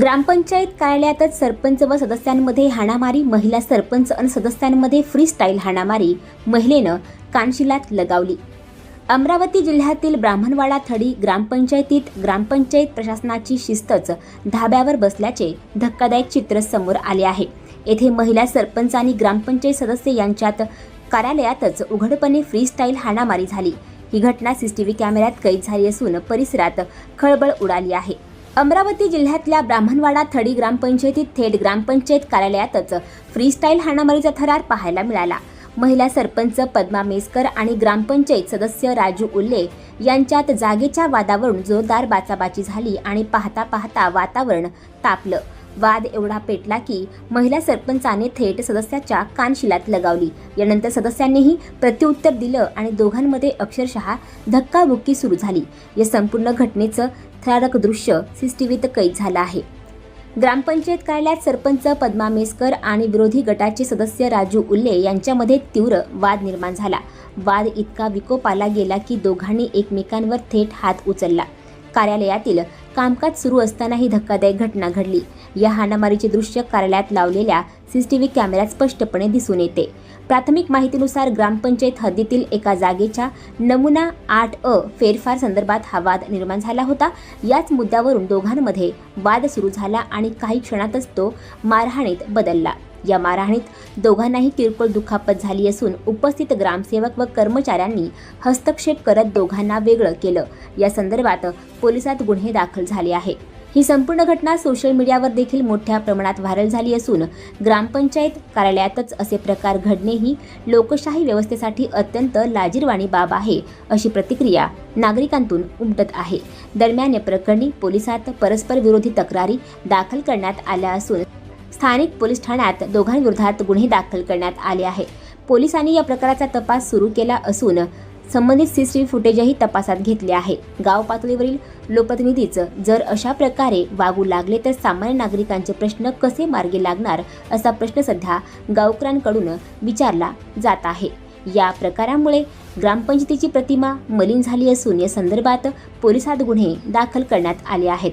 ग्रामपंचायत कार्यालयातच सरपंच व सदस्यांमध्ये हाणामारी महिला सरपंच आणि सदस्यांमध्ये फ्री स्टाईल हाणामारी महिलेनं कानशिलात लगावली. अमरावती जिल्ह्यातील ब्राह्मणवाडा थडी ग्रामपंचायतीत ग्रामपंचायत प्रशासनाची शिस्तच धाब्यावर बसल्याचे धक्कादायक चित्र समोर आले आहे. येथे महिला सरपंच आणि ग्रामपंचायत सदस्य यांच्यात कार्यालयातच उघडपणे फ्री स्टाईल हाणामारी झाली. ही घटना सीसीटीव्ही कॅमेऱ्यात कैद झाली असून परिसरात खळबळ उडाली आहे. अमरावती जिल्ह्यातल्या ब्राह्मणवाडा थडी ग्रामपंचायतीत थेट ग्रामपंचायत कार्यालयातच फ्रीस्टाईल हाणामारीचा थरार पाहायला मिळाला. महिला सरपंच पद्मा मेसकर आणि ग्रामपंचायत सदस्य राजू उल्ले यांच्यात जागेच्या वादावरून जोरदार बाचाबाची झाली आणि पाहता पाहता वातावरण तापलं. वाद एवढा पेटला की महिला सरपंचाने थेट सदस्याच्या कानशिलात लगावली. यानंतर सदस्यांनीही प्रत्युत्तर दिलं आणि दोघांमध्ये अक्षरशः धक्काबुक्की सुरू झाली. या संपूर्ण घटनेचं थरारक दृश्य सीसीटीव्हीत कैद झालं आहे. ग्रामपंचायत कार्यालयात सरपंच पद्मा मेसकर आणि विरोधी गटाचे सदस्य राजू उल्ले यांच्यामध्ये तीव्र वाद निर्माण झाला. वाद इतका विकोपाला गेला की दोघांनी एकमेकांवर थेट हात उचलला. कार्यालयातील कामकाज सुरू असताना ही धक्कादायक घटना घडली. या हाणामारीचे दृश्य कार्यालयात लावलेल्या सीसीटीव्ही कॅमेऱ्यात स्पष्टपणे दिसून येते. प्राथमिक माहितीनुसार ग्रामपंचायत हद्दीतील एका जागेच्या नमुना आठ अ फेरफार संदर्भात हा वाद निर्माण झाला होता. याच मुद्द्यावरून दोघांमध्ये वाद सुरू झाला आणि काही क्षणातच तो मारहाणीत बदलला. या मारहाणीत दोघांनाही किरकोळ दुखापत झाली असून उपस्थित ग्रामसेवक व कर्मचाऱ्यांनी हस्तक्षेप करत दोघांना वेगळं केलं. या संदर्भात पोलिसात गुन्हे दाखल झाले आहे ही संपूर्ण घटना सोशल मीडियावर देखील मोठ्या प्रमाणात व्हायरल झाली असून ग्रामपंचायत कार्यालयातच असे प्रकार घडणे ही लोकशाही व्यवस्थेसाठी अत्यंत लाजीरवाणी बाब आहे अशी प्रतिक्रिया नागरिकांतून उमटत आहे. दरम्यान या प्रकरणी पोलिसात परस्पर विरोधी तक्रारी दाखल करण्यात आल्या असून स्थानिक पोलीस ठाण्यात दोघांविरोधात गुन्हे दाखल करण्यात आले आहे पोलिसांनी या प्रकाराचा तपास सुरू केला असून संबंधित सीसीटीव्ही फुटेजही तपासात घेतले आहे. गाव पातळीवरील लोकप्रतिनिधीच जर अशा प्रकारे वागू लागले तर सामान्य नागरिकांचे प्रश्न कसे मार्गी लागणार असा प्रश्न सध्या गावकऱ्यांकडून विचारला जात आहे. या प्रकारामुळे ग्रामपंचायतीची प्रतिमा मलिन झाली असून या संदर्भात पोलिसात गुन्हे दाखल करण्यात आले आहेत.